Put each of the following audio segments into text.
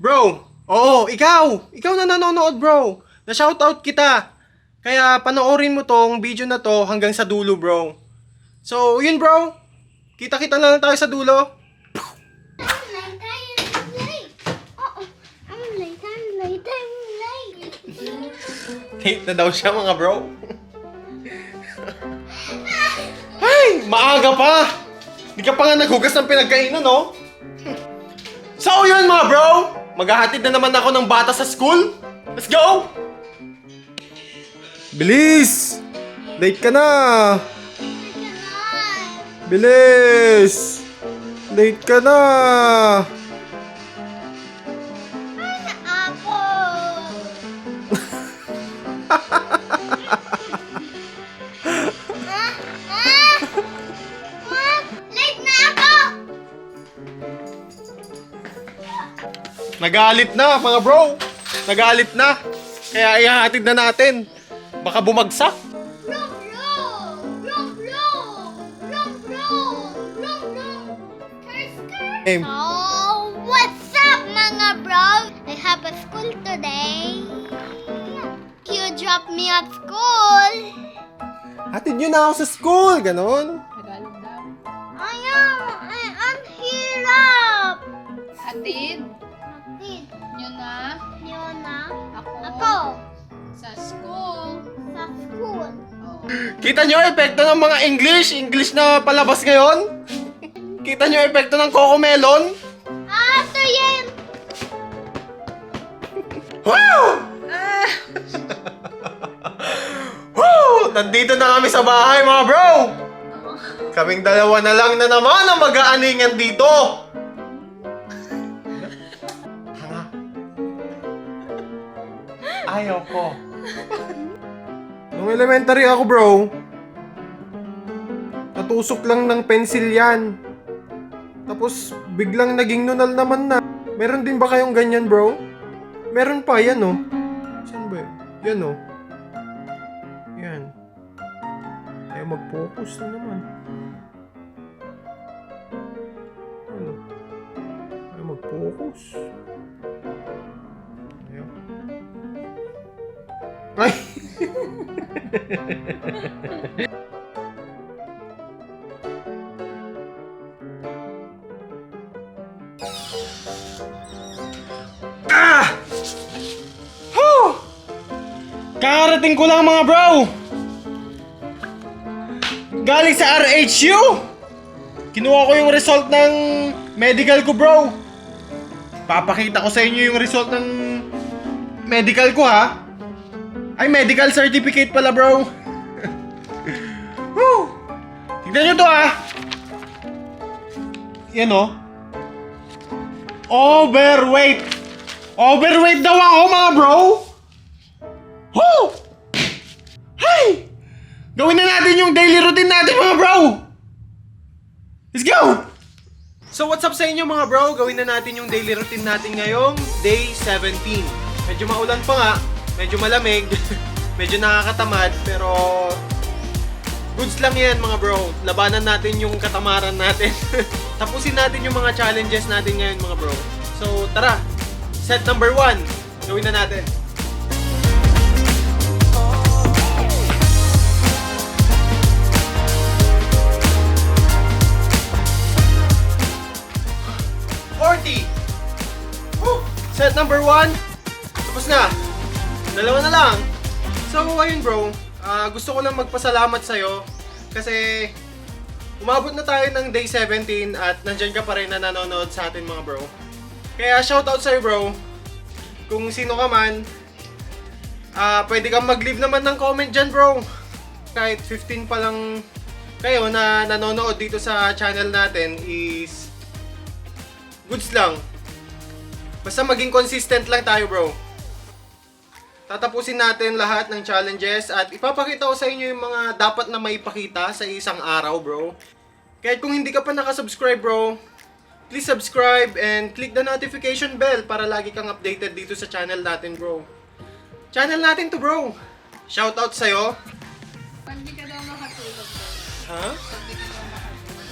Bro, oo, ikaw. Ikaw na nanonood, bro. Na-shoutout kita. Kaya panoorin mo tong video na to hanggang sa dulo, bro. So, yun, bro. Kita-kita na lang tayo sa dulo. Late, na daw siya, mga bro. Ay, maaga pa. Di ka pa nga naghugas ng pinagkainan, no? So, yun, mga bro. Maghahatid na naman ako ng bata sa school. Let's go! Bilis! Late ka na! Bilis! Late ka na! Nagalit na, mga bro. Nagalit na. Kaya ihahatid na natin. Baka bumagsak. Em. Oh, what's up, mga bro? I have a school today. You drop me at school. Hatid nyo na ako sa school. Ganon. Kita nyo epekto ng mga English? English na palabas ngayon? Kita nyo epekto ng Coco Melon? After yan. Woo! Woo! Nandito na kami sa bahay mga bro! Kaming dalawa na lang na naman ang mag-aaningan dito! Hanga. Ayaw ko. Nung elementary ako bro, natusok lang ng pencil yan. Tapos biglang naging nunal naman na. Meron din ba kayong ganyan bro? Meron pa, yan oh. Saan ba yun? Yan oh. Yan. Ayaw mag-focus na naman. Ano? Ayaw mag-focus. Ah! Whew! Kakarating ko lang mga bro! Galing sa RHU! Kinuha ko yung result ng medical ko bro! Papakita ko sa inyo yung result ng medical ko ha! Ay, medical certificate pala bro! Whew! Tignan nyo to ha! Yan oh. Overweight! Overweight daw ako mga bro! Woo! Hey! Gawin na natin yung daily routine natin mga bro! Let's go! So what's up sa inyo mga bro? Gawin na natin yung daily routine natin ngayong day 17. Medyo maulan pa nga, medyo malamig, medyo nakakatamad, pero goods lang yan mga bro. Labanan natin yung katamaran natin. Tapusin natin yung mga challenges natin ngayon mga bro. So tara, set number one, gawin na natin. Forty. Woo! Set number one, tapos na. Dalawa na lang. So, ayun bro, Ah, gusto ko lang magpasalamat sa'yo kasi umabot na tayo ng day 17 at nandyan ka pa rin na nanonood sa atin mga bro. Kaya shoutout sa'yo bro. Kung sino ka man, ah pwede kang mag-leave naman ng comment dyan bro. Kahit 15 pa lang kayo na nanonood dito sa channel natin is goods lang. Basta maging consistent lang tayo bro. Tatapusin natin lahat ng challenges at ipapakita ko sa inyo yung mga dapat na maipakita sa isang araw, bro. Kahit kung hindi ka pa nakasubscribe, bro, please subscribe and click the notification bell para lagi kang updated dito sa channel natin, bro. Channel natin to, bro. Shoutout sa'yo. Pag di ka daw makatulog daw. Ha? Pag di ka daw makatulog.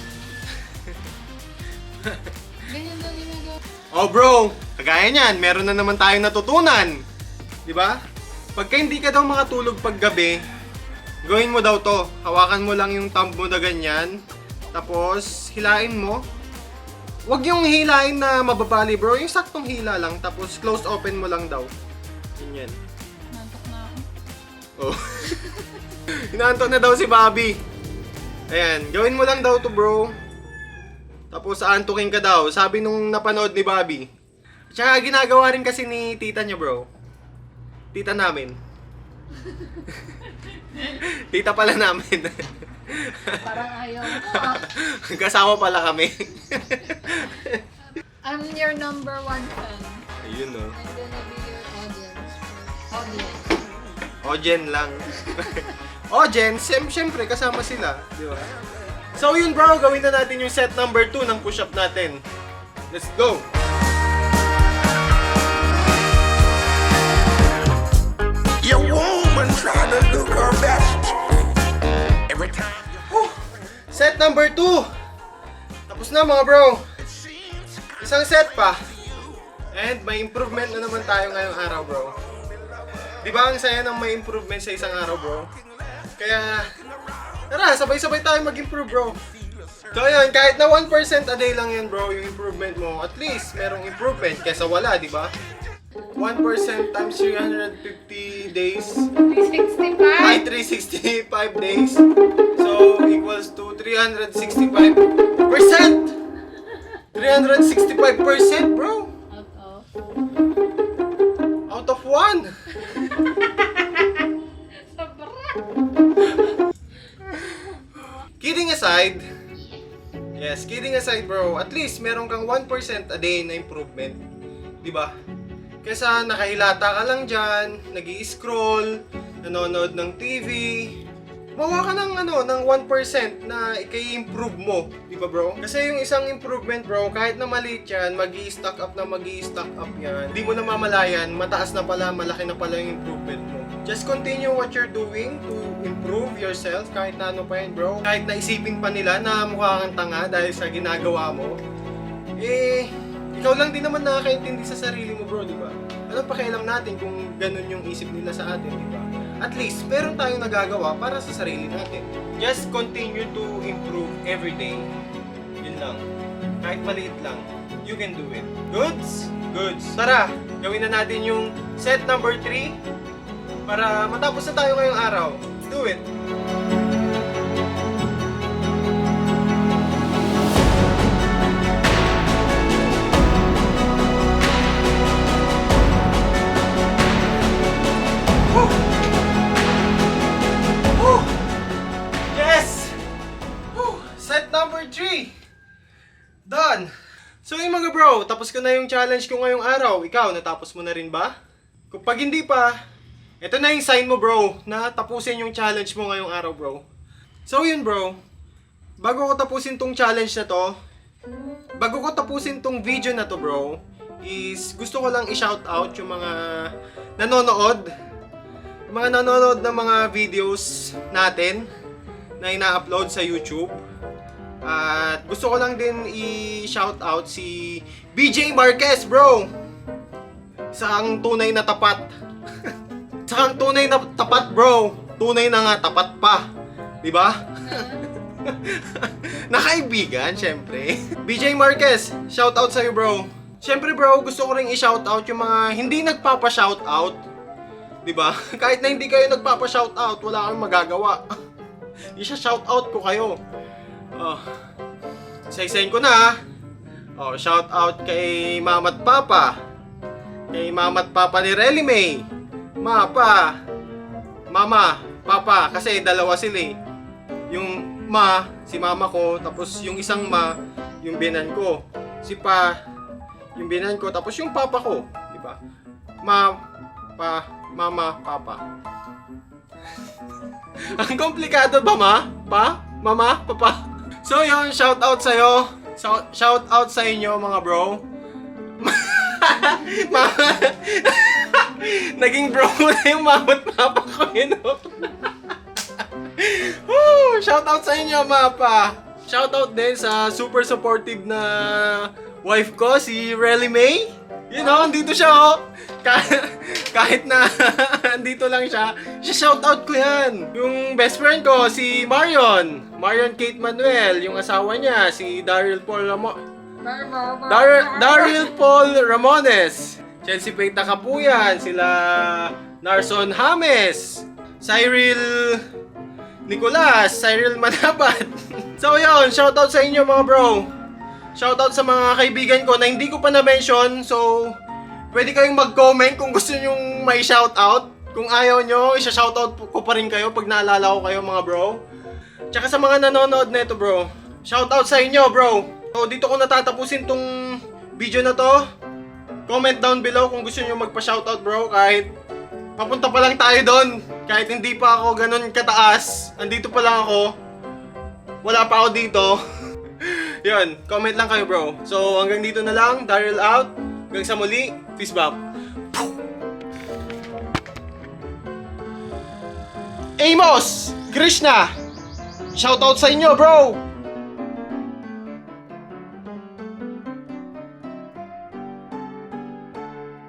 Ganyan daw ginagawa. Oh, bro. Kagaya niyan, meron na naman tayong natutunan. Di ba? Pagka hindi ka daw makatulog paggabi, gawin mo daw to. Hawakan mo lang yung thumb mo na ganyan. Tapos, hilain mo. Huwag yung hilain na mababali bro. Yung saktong hila lang. Tapos, close open mo lang daw. Ganyan. Nantok na ako. Oh. Inaantok na daw si Bobby. Ayan, gawin mo lang daw to bro. Tapos aantukin ka daw. Sabi nung napanood ni Bobby. Tsaka ginagawa rin kasi ni tita niya bro. Tita namin. tita pala namin. Parang ayaw ah. Kasama pala kami. I'm your number one fan. Ayun oh. I'm gonna be your audience. Audience. Ojen lang. Ojen, sem syempre kasama sila, di ba? So yun bro, gawin na natin yung set number 2 ng push-up natin. Let's go! Whew! Set number 2! Tapos na mga bro. Isang set pa. And may improvement na naman tayo ngayong araw bro. Di ba ang saya ng may improvement sa isang araw bro? Kaya, tara, sabay-sabay tayo mag-improve bro. So yun, kahit na 1% a day lang yun bro, yung improvement mo, at least merong improvement kesa wala, di ba? 1% times 350 days 365? ay 365 days. So, equals to 365%! 365%, bro! Out of. Out of 1! Sobra! Kidding aside, yes, kidding aside, bro, at least meron kang 1% a day na improvement. Di ba? Kesa nakahilata ka lang dyan, nag scroll nanonood ng TV, mawa ka ng ano, ng 1% na i-improve mo, di ba bro? Kasi yung isang improvement bro, kahit na maliit yan, mag stack up na mag stack up yan, di mo na mamalayan, mataas na pala, malaki na pala yung improvement mo. Just continue what you're doing to improve yourself kahit na ano pa yan bro. Kahit na isipin pa nila na mukha kang tanga dahil sa ginagawa mo, eh, ikaw lang din naman nakakaintindi sa sarili mo bro, di ba? Anong pakialam natin kung ganun yung isip nila sa atin, di ba? At least, meron tayong nagagawa para sa sarili natin. Just continue to improve every day. Yun lang. Kahit maliit lang, you can do it. Goods? Goods. Tara, gawin na natin yung set number 3 para matapos na tayo ngayong araw. Do it! Yes! Set number 3! Done! So yung mga bro, tapos ko na yung challenge ko ngayong araw. Ikaw, natapos mo na rin ba? Kung hindi pa, ito na yung sign mo bro, na tapusin yung challenge mo ngayong araw bro. So yun bro, bago ko tapusin tong challenge na to, bago ko tapusin tong video na to bro, is gusto ko lang i-shout out yung mga nanonood mga nanonood ng mga videos natin na ina-upload sa YouTube. At gusto ko lang din i-shout out si BJ Marquez, bro. Isang tunay na tapat. Isang tunay na tapat, bro. Tunay na nga tapat pa. 'Di ba? Nakaibigan, syempre. BJ Marquez, shout out sa'yo, bro. Syempre, bro, gusto ko ring i-shout out yung mga hindi nagpapa-shout out. 'Di ba? Kahit na hindi kayo nagpapa-shout out, wala kang magagawa. Isa-shout out ko kayo. Oh. Isa-isayin ko na. ah. Oh, shout out kay Mama at Papa. Kay Mama at Papa ni Relly May. Mapa. Mama, Papa, kasi dalawa sila eh. Yung ma, si mama ko, tapos yung isang ma, yung binan ko. Si pa, yung binan ko, tapos yung papa ko, di ba? Ma, pa, mama, papa. Ang komplikado ba, ma? Pa? Mama? Papa? So yun, shout out sa'yo. Shout, shout out sa inyo, mga bro. Mama, naging bro mo na yung mamot papa ko yun. Woo! Shout out sa inyo, mapa. Shout out din sa super supportive na wife ko, si Relly May. You know, andito siya oh. Ka- kahit na andito lang siya, siya shoutout ko yan. Yung best friend ko, si Marion. Marion Kate Manuel. Yung asawa niya, si Daryl Paul Ramo... Dar Daryl Paul Ramones. Chelsea Peita Kapuyan. Sila Narson James. Cyril Nicolas. Cyril Manabat. so yun, shoutout sa inyo mga bro. Shoutout sa mga kaibigan ko na hindi ko pa na-mention. So, pwede kayong mag-comment kung gusto nyong may shoutout. Kung ayaw nyo, isa-shoutout ko pa rin kayo pag naalala ko kayo mga bro. Tsaka sa mga nanonood nito bro, shoutout sa inyo bro. So, dito ko natatapusin tong video na to. Comment down below kung gusto nyo magpa-shoutout bro kahit papunta pa lang tayo doon. Kahit hindi pa ako ganun kataas, andito pa lang ako. Wala pa ako dito. Yun, comment lang kayo bro. So hanggang dito na lang, Daryl out. Hanggang sa muli, peace bump. Amos! Krishna! Shoutout sa inyo bro!